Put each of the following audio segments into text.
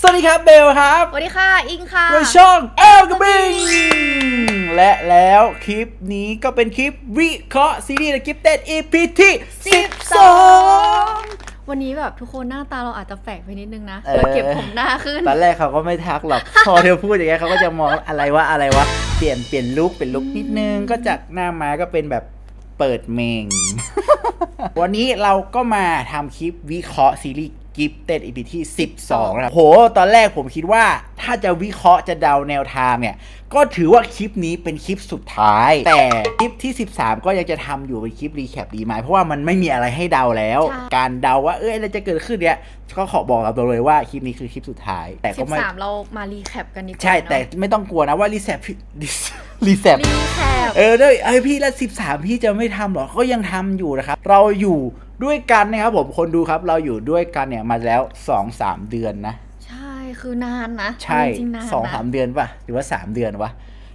สวัสดีครับเบลครับสวัสดีค่ะ อิงค่ะด้วยช่องเอลกบิงและแล้วคลิปนี้ก็เป็นคลิปวิเคราะห์ซีรีส์ The Gifted EP ที่ 12 วันนี้แบบทุกคนหน้าตาเราอาจจะแฝงไปนิดนึงนะเออ เราเก็บผมหน้าขึ้น ตอนแรกเขาก็ไม่ทักหรอก พอเธอพูดอย่างเงี้ยเขาก็จะมองอะไรวะอะไรวะเปลี่ยนเปลี่ยนลุคเปลี่ยนลุคนิดนึงก็จากหน้ามาก็เป็นแบบเปิดเมง วันนี้เราก็มาทำคลิปวิเคราะห์ซีรีส์ กิฟเต็ด EP ที่ 12นะครับโห ตอนแรกผมคิดว่าถ้าจะวิเคราะห์จะเดาแนวทางเนี่ย ก็ถือว่าคลิปนี้เป็นคลิปสุดท้าย แต่คลิปที่ 13 ก็ยังจะทำอยู่เป็นคลิปรีแคปดีไหมเพราะว่ามันไม่มีอะไรให้เดาแล้วใช่การเดาว่าเอ้ยอะไรจะเกิดขึ้นเนี่ยก็ขอบอกกับตัวเลยว่าคลิปนี้คือคลิปสุดท้าย แต่ก็ไม่13เรามารีแคปกันดีกว่าใช่แต่เนอะไม่ต้องกลัวนะว่ารีแซปรีแซปรีแคปเออด้วยเอ้ยพี่ละสิบสามพี่จะไม่ทำหรอก็ยังทำอยู่นะครับเราอยู่ ด้วยกันนะครับผมคนดูครับเราอยู่ด้วยกันเนี่ยมาแล้วสองสามเดือนนะ ใช่คือนานนะใช่จริงๆนานสองนะสามเดือนป่ะหรือว่าสามเดือนวะ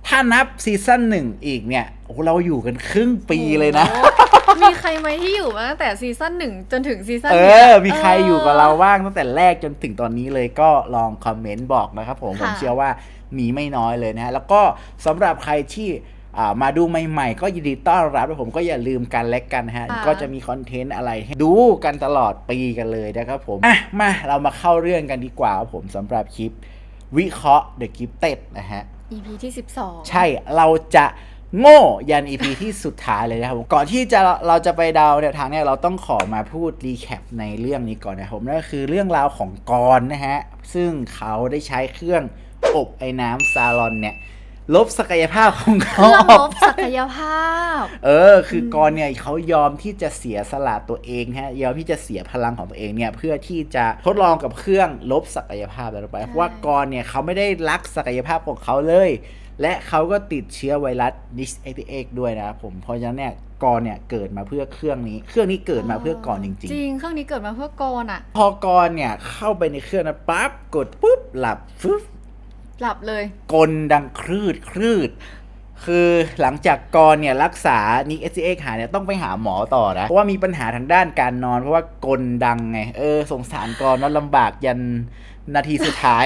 ถ้านับซีซั่นหนึ่งอีกเนี่ยโอ้โหเราอยู่กันครึ่งปีเลยนะ โอ้โหมีใครไหมที่อยู่มาตั้งแต่ซีซั่นหนึ่งจนถึงซีซั่นเอนี้ออะมีใครอยู่กับเราบ้างตั้งแต่แรกจนถึงตอนนี้เลยก็ลองคอมเมนต์บอกนะครับผมค่ะผมเชื่อว่ามีไม่น้อยเลยนะฮะ แล้วก็สำหรับใครที่อ่า มาดูใหม่ๆ ก็ยินดีต้อนรับและผมก็อย่าลืมกันและกันนะฮะค่ะก็จะมีคอนเทนต์อะไรให้ดูกันตลอดปีกันเลยนะครับผมอะมาเรามาเข้าเรื่องกันดีกว่าครับผมสำหรับคลิปวิเคราะห์ The Gifted นะฮะ EP ที่ 12 ใช่เราจะโง่ยัน EP ที่สุดท้ายเลยนะครับผมก่อนที่จะเราจะไปเดาแนวทางเนี่ยเราต้องขอมาพูดรีแคปในเรื่องนี้ก่อนนะครับผมนั่นก็คือเรื่องราวของกรณ์นะฮะ ซึ่งเขาได้ใช้เครื่องอบไอ้น้ำซาลอนเนี่ย ลบศักยภาพของเคเขารื่องอลอกบศักยภาพ เออ คือกรณ์เนี่ยเขายอมที่จะเสียสละตัวเองฮะยอมที่จะเสียพลังของตัวเองเนี่ยเพื่อที่จะทดลองกับเครื่องลบศักยภาพแล้วไปเพราะว่ากรณ์เนี่ยเขาไม่ได้รักศักยภาพของเขาเลย และเขาก็ติดเชื้อไวรัส dis 8ด้วยนะครับผมเพราะฉะนั้นเนี่ยกรณ์เนี่ยเกิดมาเพื่อเครื่องนี้ เครื่องนี้เกิดมาเพื่อกรณ์จริงจริง เครื่องนี้เกิดมาเพื่อกรอะๆพอกรณ์เนี่ยเข้าไปในเครื่องนั้นปั๊บกดปุ๊บหลับฟึบ หลับเลย กลดังคลืดคลืด คือหลังจากกรเนี่ยรักษานิกเอสเอ็กหายเนี่ยต้องไปหาหมอต่อนะ เพราะว่ามีปัญหาทางด้านการนอน เพราะว่ากลดังไง เออสงสารกรนอนลำบากยันนาทีสุดท้าย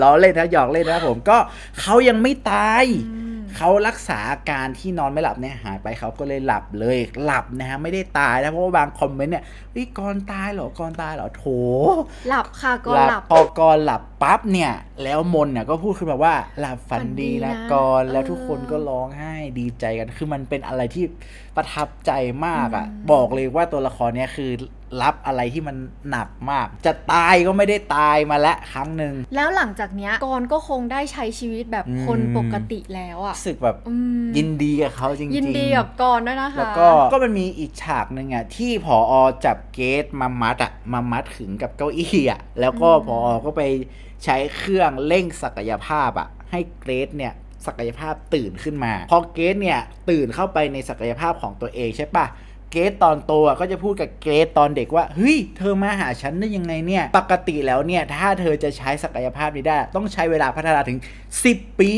ล้อเล่นนะหยอกเล่นนะผมก็เขายังไม่ตาย อืม เขารักษาอาการที่นอนไม่หลับเนี่ยหายไปเขาก็เลยหลับเลยหลับนะฮะไม่ได้ตายนะเพราะว่าบางคอมเมนต์เนี่ยเฮ้ยกรตายเหรอกรตายเหรอโถหลับค่ะกรหลับพอกรหลับปั๊บเนี่ยแล้วมนเนี่ยก็พูดขึ้นมาว่าหลับฝันดีนะฝันดีนะกรแล้วเออทุกคนก็ร้องไห้ดีใจกัน คือมันเป็นอะไรที่ประทับใจมากอะ่ะอืมบอกเลยว่าตัวละครเนี้ยคือ รับอะไรที่มันหนักมาก จะตายก็ไม่ได้ตายมาแล้วครั้งหนึ่งแล้วหลังจากเนี้ยกรก็คงได้ใช้ชีวิตแบบคนอืมปกติแล้วอะรู้สึกแบบอืมยินดีกับเขาจริงๆยินดีกับกรด้วยนะคะแล้วก็ก็มันมีอีกฉากหนึ่งอะที่ผอจับเกตมามัดอะมามัดขึงกับเก้าอี้อะแล้วก็อืมผอก็ไปใช้เครื่องเร่งศักยภาพอะให้เกรดเนี่ยศักยภาพตื่นขึ้นมา พอเกรดเนี่ยตื่นเข้าไปในศักยภาพของตัวเองใช่ปะ เกรดตอนโตอะก็จะพูดกับเกรดตอนเด็กว่าเฮ้ยเธอมาหาฉันได้ยังไงเนี่ย ปกติแล้วเนี่ย ถ้าเธอจะใช้ศักยภาพนี้ได้ ต้องใช้เวลาพัฒนาถึง 10 ปี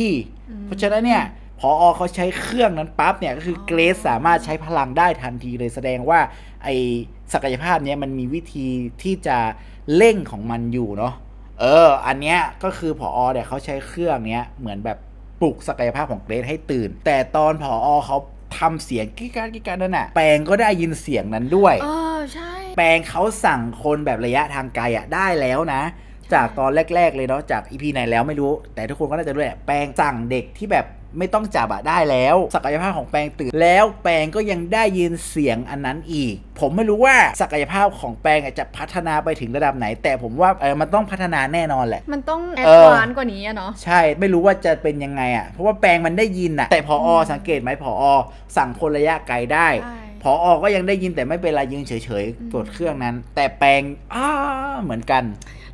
เพราะฉะนั้นเนี่ยพอเขาใช้เครื่องนั้นปั๊บเนี่ยก็คือเกรซสามารถใช้พลังได้ทันทีเลยแสดงว่าไอศักยภาพเนี้ยมันมีวิธีที่จะเร่งของมันอยู่เนาะเออ อันเนี้ยก็คือพอเนี่ยเขาใช้เครื่องเนี้ยเหมือนแบบปลุกศักยภาพของเกรซให้ตื่น แต่ตอนพอเขา ทำเสียงกิ๊กการกิ๊กการนั่นน่ะแปลงก็ได้ยินเสียงนั้นด้วย เออใช่ แปลงเขาสั่งคนแบบระยะทางไกลอะได้แล้วนะ จากตอนแรก ๆ เลยเนาะจากอีพีไหนแล้วไม่รู้ แต่ทุกคนก็น่าจะรู้แหละแปลงสั่งเด็กที่แบบ ไม่ต้องจับอะได้แล้ว ศักยภาพของแปลงตื่น แล้วแปลงก็ยังได้ยินเสียงอันนั้นอีก ผมไม่รู้ว่าศักยภาพของแปลงอะจะพัฒนาไปถึงระดับไหน แต่ผมว่าเออมันต้องพัฒนาแน่นอนแหละ มันต้องแอเอดอวานซ์กว่านี้อะเนาะใช่ไม่รู้ว่าจะเป็นยังไงอะเพราะว่าแปลงมันได้ยินอะแต่พออสังเกตไหมพออสั่งคนระยะไกลได้ใช่พออก็ยังได้ยินแต่ไม่เป็นไรยืนเฉยๆกดเครื่องนั้น แต่แปลงอ้าเหมือนกัน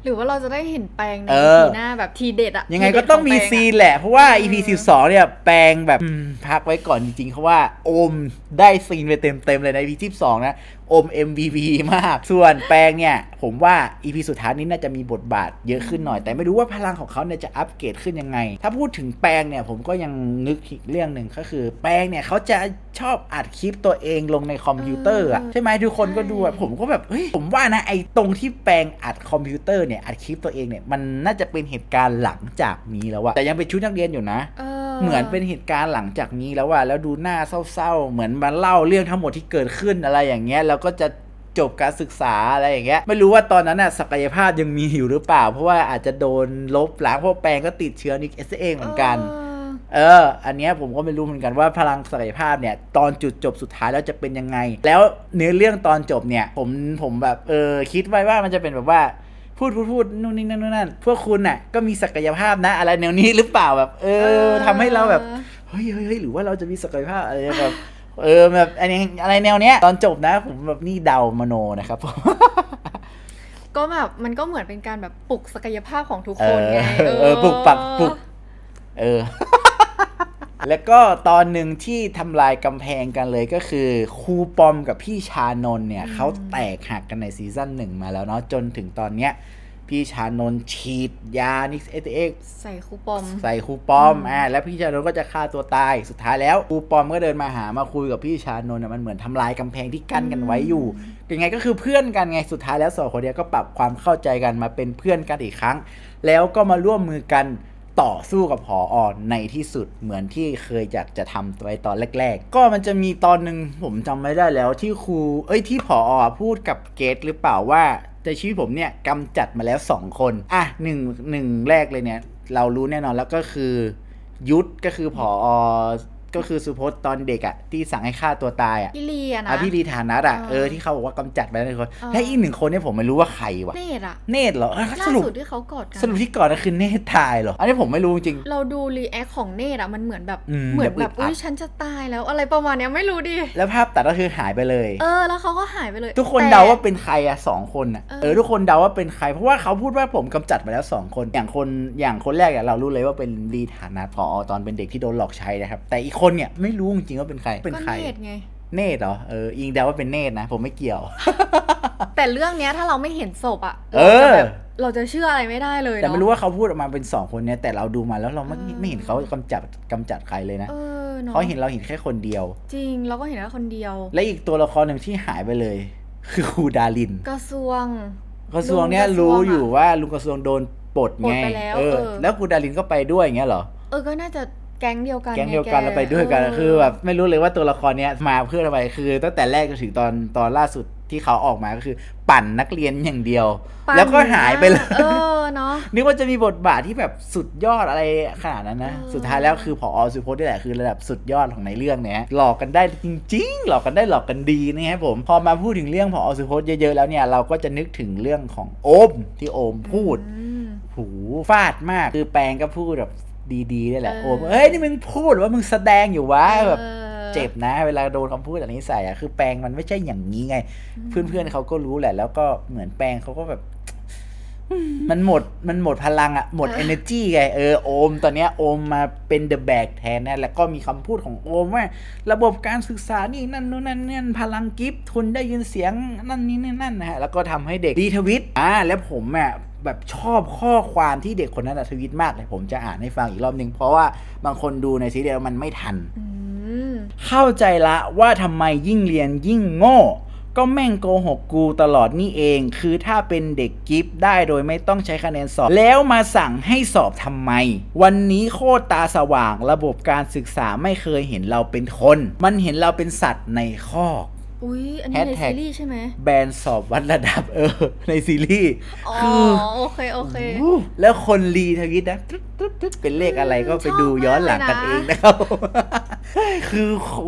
หรือว่าเราจะได้เห็นแปลงใน เออทีหน้าแบบทีเด็ดอะยังไงทีก็เด็ดต้องมีขแปลซีนอะแหละ เพราะว่าเออ EP 12เนี่ยแปลงแบบอืมพักไว้ก่อนจริงๆเพราะว่าโอมได้ซีนไปเต็มๆเลยใน EP 12นะอม MVP มาก ส่วนแปลงเนี่ย ผมว่า EP สุดท้ายนี้น่าจะมีบทบาทเยอะขึ้นหน่อย แต่ไม่รู้ว่าพลังของเขาเนี่ยจะอัปเกรดขึ้นยังไง ถ้าพูดถึงแปลงเนี่ยผมก็ยังนึกอีกเรื่องหนึ่งก็คือ แปลงเนี่ยเขาจะชอบอัดคลิปตัวเองลงในคอมพิวเตอร์อะเออใช่ไหมทุกคนก็ดูอะใช่ผมก็แบบเฮ้ยผมว่านะไอ้ตรงที่แปลงอัดคอมพิวเตอร์เนี่ยอัดคลิปตัวเองเนี่ยมันน่าจะเป็นเหตุการณ์หลังจากนี้แล้วอะแต่ยังเป็นชุดนักเรียนอยู่นะ เออเหมือนเป็นเหตุการณ์หลังจากนี้แล้วว่าแล้วดูหน้าเศร้าๆ เหมือนมาเล่าเรื่องทั้งหมดที่เกิดขึ้นอะไรอย่างเงี้ยแล้วก็จะจบการศึกษาอะไรอย่างเงี้ยไม่รู้ว่าตอนนั้นน่ะศักยภาพยังมีอยู่หรือเปล่า เพราะว่าอาจจะโดนลบล้างเพราะแปลงก็ติดเชื้อนิกเอสเองเหมือนกัน เออ เออ อันเนี้ยผมก็ไม่รู้เหมือนกันว่าพลังศักยภาพเนี่ยตอนจุดจบสุดท้ายแล้วจะเป็นยังไง แล้วเนื้อเรื่องตอนจบเนี่ยผมผมแบบเออคิดไว้ว่ามันจะเป็นแบบว่า พูดพูดพูดนู่นนี่นั่นนู่นนั่นพวกคุณน่ะ ก็มีศักยภาพนะ อะไรแนวนี้หรือเปล่าแบบ เออทำให้เราแบบเฮ้ยเฮ้ยเฮ้ยหรือว่าเราจะมีศักยภาพอะไรแบบเออแบบอันนี้อะไรแนวเนี้ย ตอนจบนะ ผมแบบนี่เดามโนนะครับผมก็แบบมันก็เหมือนเป็นการแบบปลุกศักยภาพของทุกเอคนอไงเออปลุกปักปลุก เออ แล้วก็ตอนหนึ่งที่ทำลายกำแพงกันเลยก็คือครูปอมกับพี่ชานนท์เนี่ยเขาแตกหักกันในซีซั่นหนึ่งมาแล้วเนาะจนถึงตอนเนี้ยพี่ชานนท์ฉีดยานิกเอเอ็กใส่คูปอม ใส่ครูปอมอ่าแล้วพี่ชานนท์ก็จะฆ่าตัวตายสุดท้ายแล้วครูปอมก็เดินมาหามาคุยกับพี่ชานนท์น่ะมันเหมือนทำลายกำแพงที่กั้นกันไว้อยู่ยังไงก็คือเพื่อนกันไงสุดท้ายแล้วสองคนเนี้ยก็ปรับความเข้าใจกันมาเป็นเพื่อนกันอีกครั้ง แล้วก็มาร่วมมือกัน ต่อสู้กับผออในที่สุดเหมือนที่เคยอยากจะทำไว้ตอนแรก ๆ ก็มันจะมีตอนหนึ่งผมจำไม่ได้แล้วที่ครูเอ้ยที่ผออพูดกับเกตหรือเปล่าว่าแต่ชีวิตผมเนี่ยกำจัดมาแล้วสองคน อะหนึ่งหนึ่งแรกเลยเนี่ย เรารู้แน่นอนแล้วก็คือ ยุทธก็คือผออ ก็คือสุพจน์ตอนเด็กอะที่สั่งให้ฆ่าตัวตายอะพี่ลีอะนะ อะพี่รีฐานัทอะเออเออที่เขาบอกว่ากำจัดไปแล้วหนึ่งคนเออ และอีกหนึ่งคนเนี่ยผมไม่รู้ว่าใครวะเนตอะเนตรเหรอเอ้ยล่าสรุปสุดที่เขากอดกันสรุปที่ก่อนก็คือเนตรตายเหรออันนี้ผมไม่รู้จริง เราดูรีแอคของเนตอะมันเหมือนแบบอืมเหมือนแบบแบบอึดอัด อุ้ยฉันจะตายแล้วอะไรประมาณเนี้ยไม่รู้ดิแล้วภาพตัดก็คือหายไปเลย เออ แล้วเขาก็หายไปเลยทุกคนแต่ เดาว่าเป็นใครอะสองคนอะเออ เออทุกคนเดาว่าเป็นใคร เพราะว่าเขาพูดว่าผมกำจัดมาแล้วสองคนอย่างคนอย่างคนแรกอะเรารู้เลยว่าเป็นรีฐานัทพอตอนเป็นเด็กที่โดนหลอกใช้นะครับ แต่อีกคนเนี่ยไม่รู้จริงๆว่าเป็นใคร เป็นก็ใครเนตไง เนตรเหรอ เออ อิงเดาว่าเป็นเนตรนะ ผมไม่เกี่ยว แต่เรื่องเนี้ยถ้าเราไม่เห็นศพอะเอเราจะอ แบบเราจะเชื่ออะไรไม่ได้เลยแต่ไม่เนาะรู้ว่าเขาพูดออกมาเป็นสองคนเนี่ยแต่เราดูมาแล้วเราไม่เออไม่เห็นเขากำจัดกำจัดใครเลยนะเออเนาะเขาเห็นเราเห็นแค่คนเดียว จริงเราก็เห็นแค่คนเดียว และอีกตัวละครหนึ่งที่หายไปเลย คือครูดาริน กระทรวง กระทรวงเนี้ยลุงกระทรวงรู้อะอยู่ว่าลุงกระทรวงโดนปลดปลดไงไปแล้วเออเออ แล้วครูดารินก็ไปด้วยอย่างเงี้ยเหรอ เออก็น่าจะ แก๊งเดียวกันแก๊งเดียวกันไแล้วไปด้วยกันเคือแบบไม่รู้เลยว่าตัวละครเนี้ยมาเพื่ออะไรคือ ตั้งแต่แรกจนถึงตอนตอนล่าสุดที่เขาออกมาก็คือ ปั่นนักเรียนอย่างเดียวปั่นแล้วก็หายไปเลยเออเนาะนึกว่าจะมีบทบาทที่แบบสุดยอดอะไรขนาดนั้นนะเออสุดท้ายแล้วคือพอสุพจน์นี่แหละคือระดับสุดยอดของในเรื่องเนี้ยหลอกกันได้จริง ๆ หลอกกันได้หลอกกันดีนะครับผมพอมาพูดถึงเรื่องพอสุพจน์เยอะๆแล้วเนี่ยเราก็จะนึกถึงเรื่องของโอมที่โอมพูดอืมหูฟาดมากคือแปลงก็พูดแบบ ดีๆนี่แหละเออโอมเฮ้ยนี่มึงพูดว่ามึงแสดงอยู่วะแบบออเจ็บนะ เวลาโดนคำพูดแบบนี้ใส่อะคือแปลงมันไม่ใช่อย่างนี้ไง เพื่อนๆเขาก็รู้แหละ แล้วก็เหมือนแปลงเขาก็แบบ มันหมดมันหมดพลังอะหมดเออ energy ไงเออโอม ตอนเนี้ยโอมมาเป็น the bag แทนนะแล้วก็มีคำพูดของโอมว่า ระบบการศึกษานี่นั่นนู่นนั่นนี่พลังกิฟต์ทุนได้ยินเสียงนั่นนี่นั่นนั่นนะฮะแล้วก็ทำให้เด็กดีทวิตอ่าแล้วผมอะแบบชอบข้อความที่เด็กคนนั้นอะทวิตมากเลยผมจะอ่านให้ฟังอีกรอบหนึ่งเพราะว่าบางคนดูในซีรีส์แล้วมันไม่ทันอืมเข้าใจละว่าทำไมยิ่งเรียนยิ่งโง่ ก็แม่งโกหกกูตลอดนี่เอง คือถ้าเป็นเด็กกิฟต์ได้โดยไม่ต้องใช้คะแนนสอบ แล้วมาสั่งให้สอบทำไม วันนี้โคตรตาสว่างระบบการศึกษาไม่เคยเห็นเราเป็นคน มันเห็นเราเป็นสัตว์ในคอกอุ้ยอันนี้ใน Hashtag ซีรีส์ใช่ไหมแบนสอบวัดระดับเออ ในซีรีส์อ๋อคือ โอเค โอเคโอ้โหแล้วคนรีทวิตนะตึ๊ดตึ๊ดตึ๊ดเป็นเลขอะไรก็ไปดูชอบมากย้อนหลังกันเลยนะเองนะครับ คือโอ้โห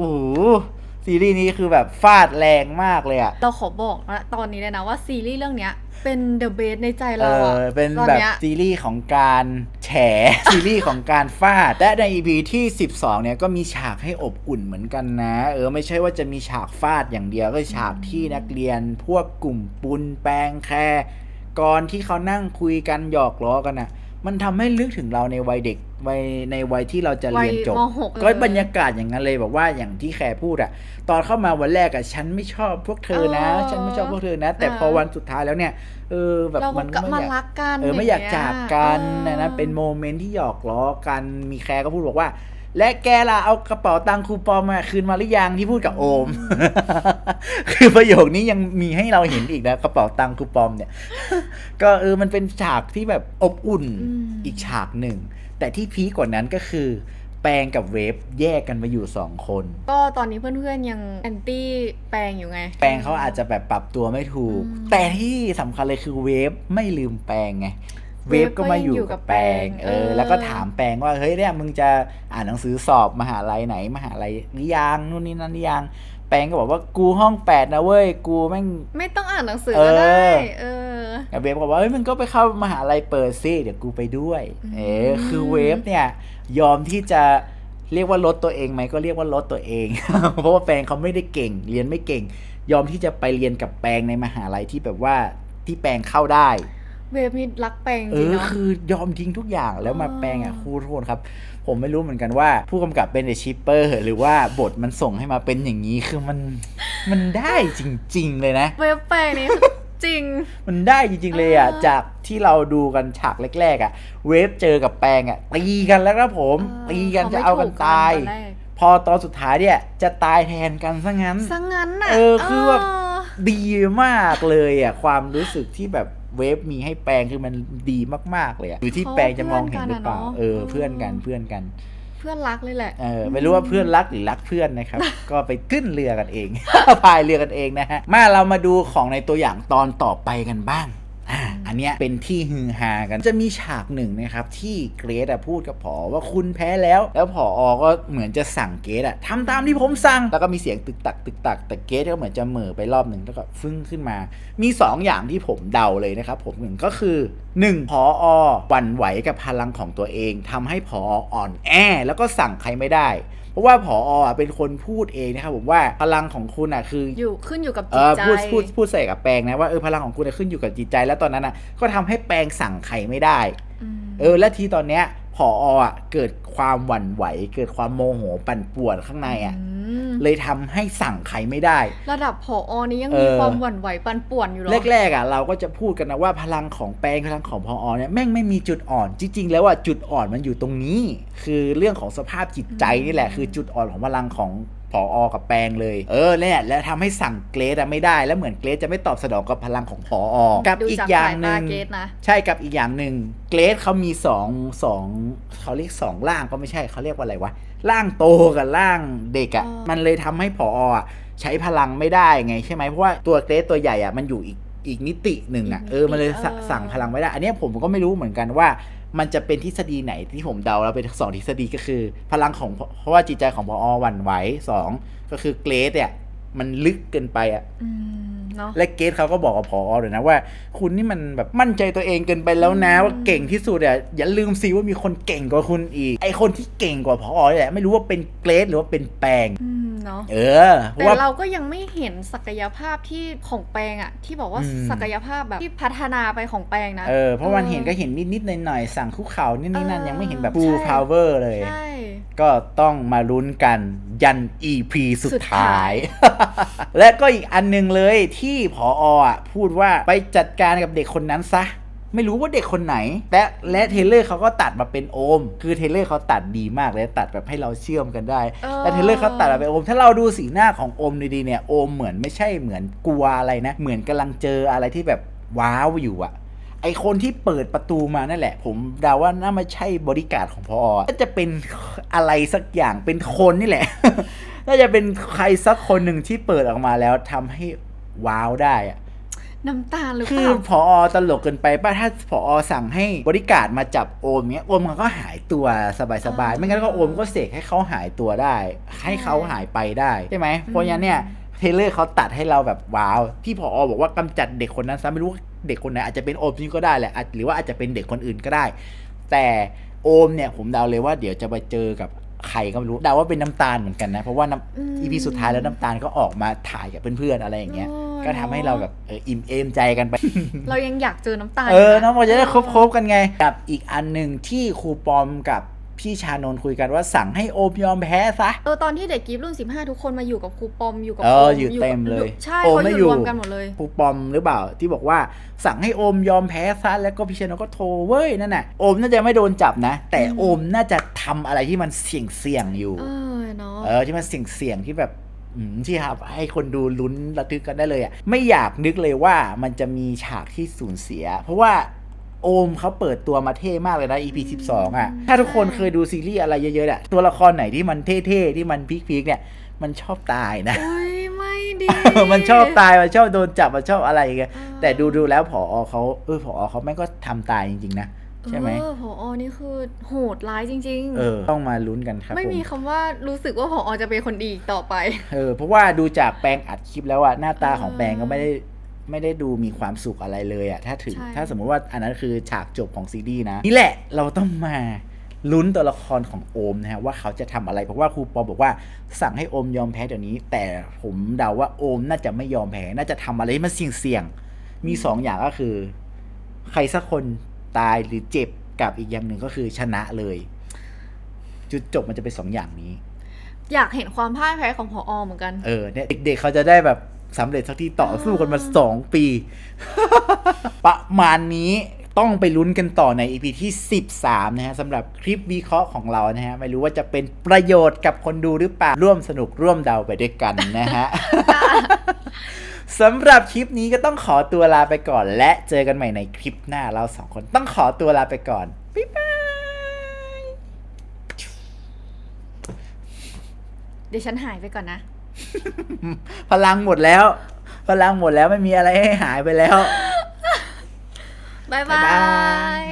ซีรีส์นี้คือแบบฟาดแรงมากเลยอะเราขอบอกนะตอนนี้เลยนะว่าซีรีส์เรื่องเนี้ยเป็นเดอะเบสในใจเอเราอะอเป็นตอนแบบเนี้ย ซีรีส์ของการแฉ ซีรีส์ของการฟาด และใน EP ที่ 12 เนี่ยก็มีฉากให้อบอุ่นเหมือนกันนะ เออไม่ใช่ว่าจะมีฉากฟาดอย่างเดียวก็ฉากที่นักเรียน พวกกลุ่มปุนแปลงแคร์ก่อนที่เขานั่งคุยกันหยอกล้อกันอะ มันทำให้ลึกถึงเราในวัยเด็กวัยในวัยที่เราจะเรียนจบวัยมหกก็เลยบรรยากาศอย่างนั้นเลยบอกว่าอย่างที่แคร์พูดอะตอนเข้ามาวันแรกอะฉันไม่ชอบพวกเธอนะเออฉันไม่ชอบพวกเธอนะ แต่เออพอวันสุดท้ายแล้วเนี่ย เออแบบเรามันกลับไม่มาอยากรักกันเออไม่อยากงงี้จากกันออนะนะเป็นโมเมนต์ที่หยอกล้อกันมีแคร์ก็พูดบอกว่า และแกล่ะเอากระเป๋าตังค์คูปองมาคืนมาหรือยังที่พูดกับโอม คือประโยคนี้ยังมีให้เราเห็นอีกนะกระเป๋าตังค์คูปองเนี่ย ก็เออมันเป็นฉากที่แบบอบอุ่นอืมอีกฉากหนึ่ง แต่ที่พีคกว่านั้นก็คือ แปงกับเวฟแยกกันมาอยู่สองคน ก็ตอนนี้เพื่อนๆยังแอนตี้แปลงอยู่ไง แปงเขาอาจจะแบบปรับตัวไม่ถูกอืมแต่ที่สำคัญเลยคือเวฟไม่ลืมแปงไง เวเวฟฟก็มาอยู่ก็ยังอยู่กักับบแปงแปงเออเออ แล้วก็ถามแปงว่าเฮ้ยเนี่ยมึงจะอ่านหนังสือสอบมหาลัยไหน มหาลัยหรือยังนู่นนี่นั่นหรือยังแปงก็บอกว่ากูห้องแปดนะเว้ยกูแม่งไม่ต้องอ่านหนังสือเออก็ได้เออแต่เวฟก็บอกว่าเฮ้ยมึงก็ไปเข้ามหาลัยเปิดซิเดี๋ยวกูไปด้วยอืมเออคือเวฟเนี่ย ยอมที่จะเรียกว่าลดตัวเองไหมก็เรียกว่าลดตัวเอง เพราะว่าแปงเขาไม่ได้เก่ง เรียนไม่เก่ง ยอมที่จะไปเรียนกับแปงในมหาลัยที่แบบว่าที่แปงเข้าได้ เวฟนี่รักแปลงจเอริงอ เนาะ คือยอมทิ้งทุกอย่างแล้วมาอ๋อแปลงอะครูโทษครับ ผมไม่รู้เหมือนกันว่า ผู้กำกับเป็นเดชิปเปอร์หรือว่าบทมันส่งให้มาเป็นอย่างนี้คือมันมันได้จริง ๆ เลยนะ เวฟแปลงนี่ จริง มันได้จริง ๆ เลยอะ เออจากที่เราดูกันฉากแรก ๆ อะ เวฟเจอกับแปลงอะ ตีกันแล้วครับผมเออตีกันเขาจะไม่เอากันถูกกันตายตอนแรกพอตอนสุดท้ายเนี่ย จะตายแทนกันซะงั้น ซะงั้นน่ะเออคือแบบ เออ ดีมากเลยอะ ความรู้สึกที่แบบ เวฟมีให้แปลงคือมันดีมากๆเลยอะอยู่ที่แปลงจะมองเห็นหรือเปล่า เออ เพื่อนกันเพื่อนกัน เพื่อนรักเลยแหละ เออ ไม่รู้ว่าเพื่อนรักหรือรักเพื่อนนะครับ ก็ไปขึ้นเรือกันเอง พายเรือกันเองนะฮะ มาเรามาดูของในตัวอย่างตอนต่อไปกันบ้าง อันเนี้ยเป็นที่ฮือฮากันจะมีฉากหนึ่งนะครับที่เกรซอะพูดกับผอว่าคุณแพ้แล้ว แล้วผอก็เหมือนจะสั่งเกรซอะทำตามที่ผมสั่งแล้วก็มีเสียงตึกตักตึกตัก แต่เกรซก็เหมือนจะเหม่อไปรอบหนึ่งแล้วก็ฟึ่งขึ้นมา มีสองอย่างที่ผมเดาเลยนะครับผมหนึ่งก็คือหนึ่งพอหวั่นไหวกับพลังของตัวเองทำให้พออ่อนแอ แล้วก็สั่งใครไม่ได้ ราะว่าผออะเป็นคนพูดเองนะครับผมว่าพลังของคุณอะคืออยู่ขึ้นอยู่กับเอจิตอใจพูดพูดพูดใส่กับแปลงนะว่าเออพลังของคุณน่ะขึ้นอยู่กับจิตใจ แล้วตอนนั้นอะก็ทำให้แปลงสั่งใครไม่ได้มเออและทีตอนเนี้ย ผออะเกิดความหวั่นไหว เกิดความโมโหปั่นป่วนข้างในอะมเลยทำให้สั่งใครไม่ได้ ระดับผอนี้ยังเอมีอความหวั่นไหวปั่นป่วนอยู่เหรอแรกๆอะเราก็จะพูดกันนะว่าพลังของแปลงพลังของพอเนี่ยแม่งไม่มีจุดอ่อน จริง ๆ แล้วอะจุดอ่อนมันอยู่ตรงนี้ คือเรื่องของสภาพจิตใจนี่แหละ คือจุดอ่อนของพลังของ พออกับแปลงเลย เออเนี่ยแล้วทำให้สั่งเกรดอะไม่ได้ แล้วเหมือนเกรดจะไม่ตอบสนองกับพลังของพออกับดูอีกจากอย่างสายหตานึ่งเกตนะใช่กับอีกอย่างหนึ่งเกรดเขามีสองสองเขาเรียกสองร่างก็ไม่ใช่เขาเรียกว่าอะไรวะร่างโตกับร่างเด็กอะ่ะอ๋อมันเลยทำให้พออะใช้พลังไม่ได้ไงใช่ไหมเพราะว่าตัวเกรดตัวใหญ่อะ่ะมันอยู่อีกอีกมิติหนึ่งอะ่ะเออมันเลยสสั่งพลังไม่ได้ อันเนี้ยผมก็ไม่รู้เหมือนกันว่า มันจะเป็นทฤษฎีไหนที่ผมเดาแล้วเป็นสองทฤษฎีก็คือ พลังของเพราะว่าจิตใจของพอหวั่นไหวสองก็คือเกรดเนี่ยมันลึกเกินไปอะอืมเนาะและเกตเขาก็บอกกับพอเลยนะว่า คุณนี่มันแบบมั่นใจตัวเองเกินไปแล้วนะอืมว่าเก่งที่สุดอะอย่าลืมสิว่ามีคนเก่งกว่าคุณอีก ไอคนที่เก่งกว่าพอเนี่ยไม่รู้ว่าเป็นเกรดหรือว่าเป็นแปลงอืมเนาะเออเพแต่ราะว่าเราก็ยังไม่เห็นศักยภาพที่ของแปลงอะที่บอกว่าอืมศักยภาพแบบที่พัฒนาไปของแปลงนะเออเพราะวันเห็นก็เห็นนิดๆหน่อยๆสั่งคุกเข่านี่นี่นั่นเออยังไม่เห็นแบบใช่ full power เลยใช่ก็ต้องมาลุ้นกันยัน EP สุดสุดท้ายท้าย และก็อีกอันหนึงเลยที่ผออะพูดว่าไปจัดการกับเด็กคนนั้นซะ ไม่รู้ว่าเด็กคนไหน แต่และเทเลอร์เขาก็ตัดมาเป็นโอม คือเทเลอร์เขาตัดดีมากเลยตัดแบบให้เราเชื่อมกันได้เออและเทเลอร์เขาตัดมาเป็นโอม ถ้าเราดูสีหน้าของโอมดีๆเนี่ยโอมเหมือนไม่ใช่เหมือนกลัวอะไรนะ เหมือนกำลังเจออะไรที่แบบว้าวอยู่อะไอคนที่เปิดประตูมานั่นแหละ ผมเดาว่าน่าไม่ใช่บริการดของพอน่าจะเป็นอะไรสักอย่างเป็นคนนี่แหละ น่าจะเป็นใครสักคนหนึ่งที่เปิดออกมาแล้วทำให้ว้าวได้อะ น้ำตาลหรือคืเปอล่าพอตลกเกินไปป่ะถ้าพอสั่งให้บริการดมาจับโอมเนี้ยโอมมันก็หายตัวสบายๆไม่งั้นก็โอมก็เสกให้เขาหายตัวได้ ให้เขาหายไปได้ใช่ไหมเพราะงั้นเนี่ยเทเลอร์เขาตัดให้เราแบบว้าว ที่พอบอกว่ากำจัดเด็กคนนั้นซะไม่รู้ว่าเด็กคนไหนอาจจะเป็นโอมนี่ก็ได้แหละอาจหรือว่าอาจจะเป็นเด็กคนอื่นก็ได้ แต่โอมเนี่ยผมเดาเลยว่าเดี๋ยวจะไปเจอกับ ใครก็ไม่รู้เดาว่าเป็นน้ำตาลเหมือนกันนะ เพราะว่าน้อืมำอีพีสุดท้ายแล้วน้ำตาลก็ออกมาถ่ายกับเพื่อนๆอะไรอย่างเงี้ยโอ้ยก็ทำให้เราแบบเอออิ่มเอมใจกันไป เรายังอยากเจอน้ำตาล เออยู่น้องบอกจะได้ครบๆกันไง กับอีกอันหนึ่งที่ครูปอมกับ พี่ชานนท์คุยกันว่าสั่งให้โอมยอมแพ้ซะเออตอนที่เด็กกิฟรุ่น15ทุกคนมาอยู่กับครูปอมอยู่กับเออโมอยู่กับเต็มเลยใช่โอมเขาไม่ออยู่ยู่รวมกันหมดเลยครูปอมหรือเปล่าที่บอกว่าสั่งให้โอมยอมแพ้ซะแล้วก็พี่ชานนท์ก็โทรเว้ยนั่นน่ะโอมน่าจะไม่โดนจับนะ แต่อืมโอมน่าจะทำอะไรที่มันเสี่ยงเสี่ยงๆอยู่เออเนาะเออที่มันเสี่ยงเสี่ยงๆที่แบบอืมที่ครับให้คนดูลุ้นระทึกกันได้เลยอะไม่อยากนึกเลยว่ามันจะมีฉากที่สูญเสีย เพราะว่า โอมเขาเปิดตัวมาเท่มากเลยนะ EP 12 อะ ถ้าทุกคนเคยดูซีรีส์อะไรเยอะๆอะตัวละครไหนที่มันเท่ๆ ที่มันพีคๆเนี่ย มันชอบตายนะอุ้ยไม่ดี มันชอบตาย มันชอบโดนจับ มันชอบอะไรอย่างเงี้ยเออแต่ดูดูๆแล้วผอเขาเออผอเขาแม่งก็ทำตายจริงๆนะใช่ไหมเออผอนี่คือโหดร้ายจริงเออ ต้องมาลุ้นกันครับ ไม่ผมมีคำว่ารู้สึกว่าผอจะเป็นคนดีอีกต่อไป เออ เพราะว่าดูจากแปลงอัดคลิปแล้วอะหน้าตาของเออแปลงก็ไม่ได้ ไม่ได้ดูมีความสุขอะไรเลยอะถ้าถึงใช่ถ้าสมมุติว่าอันนั้นคือฉากจบของซีรีส์นะ นี่แหละเราต้องมาลุ้นตัวละครของโอมนะฮะว่าเขาจะทำอะไรเพราะว่าครูปอบอกว่าสั่งให้โอมยอมแพ้เดี๋ยวนี้ แต่ผมเดาว่าโอมน่าจะไม่ยอมแพ้น่าจะทำอะไรที่มันเสี่ยงๆมีสองอย่างก็คือ ใครสักคนตายหรือเจ็บกับอีกอย่างหนึ่งก็คือชนะเลย จุดจบมันจะเป็นสองอย่างนี้ อยากเห็นความพ่ายแพ้ของผอเหมือนกันเออเนี่ยเด็กๆเขาจะได้แบบ สำเร็จสักทีต่อสู้กันมาสองปี ประมาณนี้ต้องไปลุ้นกันต่อใน EP ที่ 13 นะฮะสำหรับคลิปวิเคราะห์ของเรานะฮะ ไม่รู้ว่าจะเป็นประโยชน์กับคนดูหรือเปล่า ร่วมสนุกร่วมเดาไปด้วยกันนะฮะสำหรับคลิปนี้ก็ต้องขอตัวลาไปก่อน และเจอกันใหม่ในคลิปหน้าเราสองคนต้องขอตัวลาไปก่อน บ๊ายบาย เดี๋ยวฉันหายไปก่อนนะ พลังหมดแล้ว พลังหมดแล้วไม่มีอะไรให้หายไปแล้ว บ๊ายบ๊าบายบายย